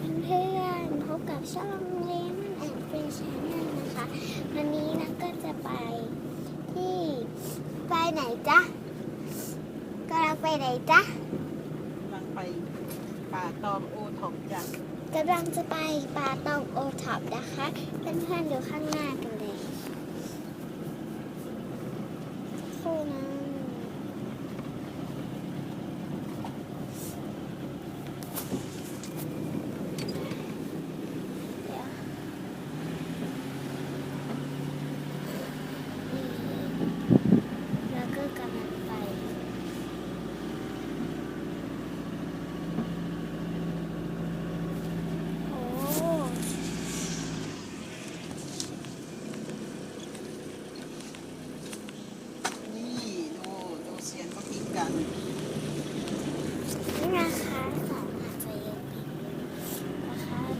เพื่อนๆพบกับช่องเลมอนแอนด์ฟรีชแนลนะคะ วันนี้นะก็จะไปที่ไปไหนจ๊ะกำลังไปไหนจ๊ะกำลังไปป่าตองโอทองจ้ะกำลังจะไปป่าตองโอท็อปนะคะ เพื่อนๆอยู่ข้างหน้ากัน namin.